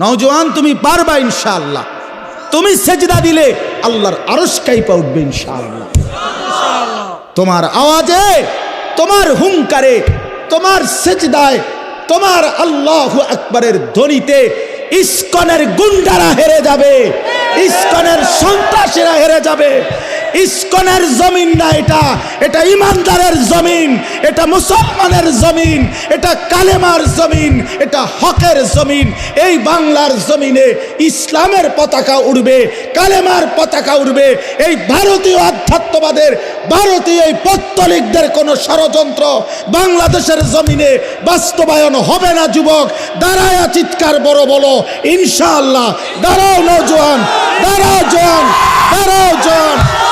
নওজোয়ান, তুমি পারবা ইনশাআল্লাহ। তুমি সেজদা দিলে আল্লাহর আরশ কাইপা উঠবে ইনশাআল্লাহ। তোমার আওয়াজে, তোমার হুঙ্কারে, তোমার সেজদায়, তোমার আল্লাহ আকবরের ধ্বনিতে ইস্কনের গুন্ডারা হেরে যাবে, ইস্কনের সন্ত্রাসীরা হেরে যাবে ইস্কনের জমিন না এটা। এটা ইমানদারের জমিন, এটা মুসলমানের জমিন, এটা কালেমার জমিন, এটা হকের জমিন। এই বাংলার জমিনে ইসলামের পতাকা উড়বে, কালেমার পতাকা উড়বে। এই ভারতীয় আধ্যাত্মবাদের, ভারতীয় এই পত্তলিকদের কোনো ষড়যন্ত্র বাংলাদেশের জমিনে বাস্তবায়ন হবে না, যুবক। দাঁড়ায় চিৎকার বড় বলো, ইনশাআল্লাহ। দাঁড়াও নজওয়ান দাঁড়াও জোয়ান দাঁড়াও জোয়ান।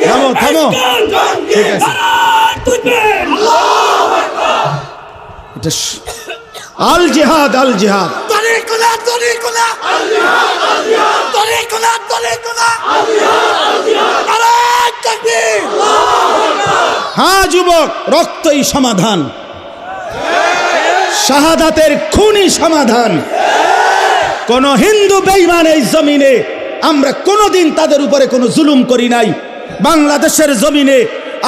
থামো থামো ঠিক আছে এটা আল জিহাদ আল জিহাদ তরিকুলা তরিকুলা তরিকুলা তরিকুলা নারায়ণ হ্যাঁ যুবক, রক্তই সমাধান। শাহাদাতের খুনি সমাধান। কোন হিন্দু বেইমান এই জমিনে, আমরা কোনোদিন তাদের উপরে কোনো জুলুম করি নাই। বাংলাদেশের জমিনে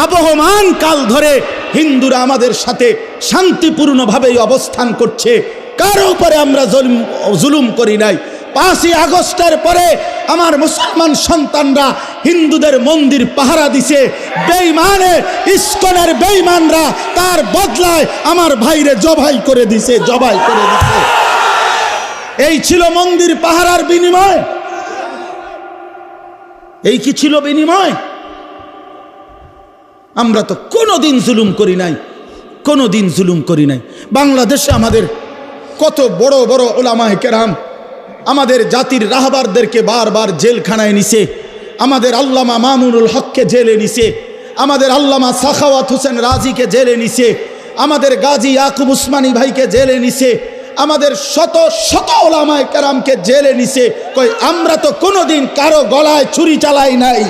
আবহমান কাল ধরে হিন্দুরা আমাদের সাথে শান্তিপূর্ণভাবেই অবস্থান করছে। কারও উপরে আমরা জুলুম জুলুম করি নাই। পাঁচই আগস্টের পরে আমার মুসলমান সন্তানরা হিন্দুদের মন্দির পাহারা দিছে। বেইমানে ইস্কনের বেইমানরা তার বদলায় আমার ভাইরে জবাই করে দিছে, জবাই করে দিছে। এই ছিল মন্দির পাহারার বিনিময়। এই কি ছিল বিনিময়? আমরা তো কোনোদিন জুলুম করি নাই, কোনোদিন জুলুম করি নাই। বাংলাদেশে আমাদের কত বড় বড় ওলামায় কেরাম আমাদের জাতির রাহবারদেরকে বারবার জেলখানায় নিছে। আমাদের আল্লামা মামুনুল হককে জেলে নিছে। আমাদের আল্লামা সাখাওয়াত হোসেন রাজিকে জেলে নিছে। আমাদের গাজী ইয়াকুব উসমানী ভাইকে জেলে নিছে। আমাদের শত শত ওলামায় কেরামকে জেলে নিছে। কই আমরা তো কোনোদিন কারও গলায় ছুরি চালাই নাই।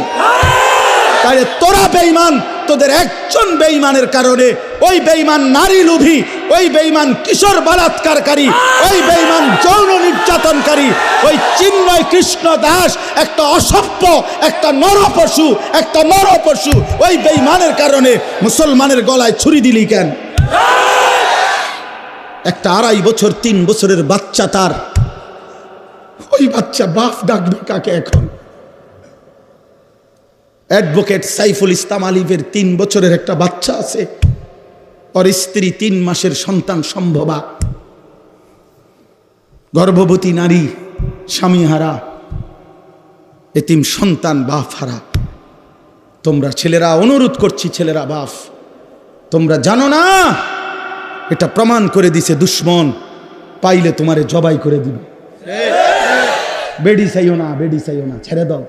তাহলে তোরা বেইমান তোদের একজন বেইমানের কারণে ওই বেইমান নারী লোভী, ওই বেইমান কিশোর বলাৎকারকারী, ওই বেইমান যৌন নির্যাতনকারী, ওই চিন্ময় কৃষ্ণ দাস, একটা অসভ্য, একটা নরপশু একটা নরপশু, ওই বেইমানের কারণে মুসলমানের গলায় ছুরি দিলি কেন? একটা আড়াই বছর, তিন বছরের বাচ্চা তার। ওই বাচ্চা বাপ ডাকবে কাকে এখন? অ্যাডভোকেট সাইফুল ইসলাম আলিফের তিন বছরের একটা বাচ্চা আছে। ওর স্ত্রী তিন মাসের সন্তান সম্ভবা। গর্ভবতী নারী স্বামী হারা এতিম সন্তান বাপ হারা তোমরা ছেলেরা, অনুরোধ করছি ছেলেরা, বাপ, তোমরা জানো না, এটা প্রমাণ করে দিছে দুশ্মন, পাইলে তোমারে জবাই করে দিবে। বেডি চাইও না, বেডি চাইও না, ছেড়ে দাও।